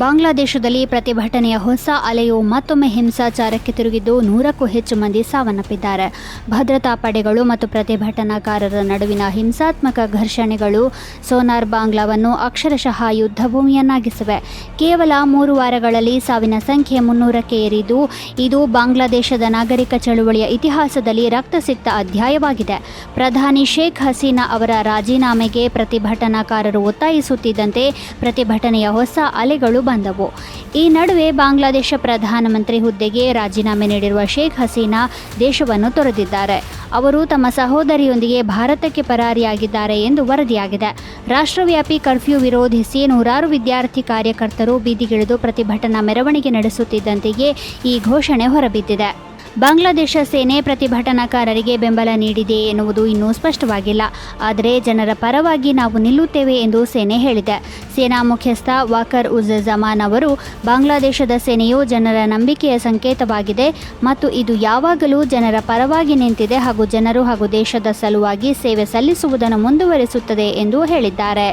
ಬಾಂಗ್ಲಾದೇಶದಲ್ಲಿ ಪ್ರತಿಭಟನೆಯ ಹೊಸ ಅಲೆಯು ಮತ್ತೊಮ್ಮೆ ಹಿಂಸಾಚಾರಕ್ಕೆ ತಿರುಗಿದ್ದು ನೂರಕ್ಕೂ ಹೆಚ್ಚು ಮಂದಿ ಸಾವನ್ನಪ್ಪಿದ್ದಾರೆ. ಭದ್ರತಾ ಪಡೆಗಳು ಮತ್ತು ಪ್ರತಿಭಟನಾಕಾರರ ನಡುವಿನ ಹಿಂಸಾತ್ಮಕ ಘರ್ಷಣೆಗಳು ಸೋನಾರ್ ಬಾಂಗ್ಲಾವನ್ನು ಅಕ್ಷರಶಃ ಯುದ್ಧಭೂಮಿಯನ್ನಾಗಿಸಿವೆ. ಕೇವಲ ಮೂರು ವಾರಗಳಲ್ಲಿ ಸಾವಿನ ಸಂಖ್ಯೆ ಮುನ್ನೂರಕ್ಕೆ ಏರಿದ್ದು, ಇದು ಬಾಂಗ್ಲಾದೇಶದ ನಾಗರಿಕ ಚಳುವಳಿಯ ಇತಿಹಾಸದಲ್ಲಿ ರಕ್ತಸಿಕ್ತ ಅಧ್ಯಾಯವಾಗಿದೆ. ಪ್ರಧಾನಿ ಶೇಖ್ ಹಸೀನಾ ಅವರ ರಾಜೀನಾಮೆಗೆ ಪ್ರತಿಭಟನಾಕಾರರು ಒತ್ತಾಯಿಸುತ್ತಿದ್ದಂತೆ ಪ್ರತಿಭಟನೆಯ ಹೊಸ ಅಲೆಗಳು ಬಂದವು. ಈ ನಡುವೆ ಬಾಂಗ್ಲಾದೇಶ ಪ್ರಧಾನಮಂತ್ರಿ ಹುದ್ದೆಗೆ ರಾಜೀನಾಮೆ ನೀಡಿರುವ ಶೇಖ್ ಹಸೀನಾ ದೇಶವನ್ನು ತೊರೆದಿದ್ದಾರೆ. ಅವರು ತಮ್ಮ ಸಹೋದರಿಯೊಂದಿಗೆ ಭಾರತಕ್ಕೆ ಪರಾರಿಯಾಗಿದ್ದಾರೆ ಎಂದು ವರದಿಯಾಗಿದೆ. ರಾಷ್ಟ್ರವ್ಯಾಪಿ ಕರ್ಫ್ಯೂ ವಿರೋಧಿಸಿ ನೂರಾರು ವಿದ್ಯಾರ್ಥಿ ಕಾರ್ಯಕರ್ತರು ಬೀದಿಗಿಳಿದು ಪ್ರತಿಭಟನಾ ಮೆರವಣಿಗೆ ನಡೆಸುತ್ತಿದ್ದಂತೆಯೇ ಈ ಘೋಷಣೆ ಹೊರಬಿದ್ದಿದೆ. ಬಾಂಗ್ಲಾದೇಶ ಸೇನೆ ಪ್ರತಿಭಟನಾಕಾರರಿಗೆ ಬೆಂಬಲ ನೀಡಿದೆ ಎನ್ನುವುದು ಇನ್ನೂ ಸ್ಪಷ್ಟವಾಗಿಲ್ಲ. ಆದರೆ ಜನರ ಪರವಾಗಿ ನಾವು ನಿಲ್ಲುತ್ತೇವೆ ಎಂದು ಸೇನೆ ಹೇಳಿದೆ. ಸೇನಾ ಮುಖ್ಯಸ್ಥ ವಾಕರ್ ಉಜ್ ಜಮಾನ್ ಅವರು, ಬಾಂಗ್ಲಾದೇಶದ ಸೇನೆಯು ಜನರ ನಂಬಿಕೆಯ ಸಂಕೇತವಾಗಿದೆ ಮತ್ತು ಇದು ಯಾವಾಗಲೂ ಜನರ ಪರವಾಗಿ ನಿಂತಿದೆ ಹಾಗೂ ಜನರು ಹಾಗೂ ದೇಶದ ಸಲುವಾಗಿ ಸೇವೆ ಸಲ್ಲಿಸುವುದನ್ನು ಮುಂದುವರಿಸುತ್ತದೆ ಎಂದು ಹೇಳಿದ್ದಾರೆ.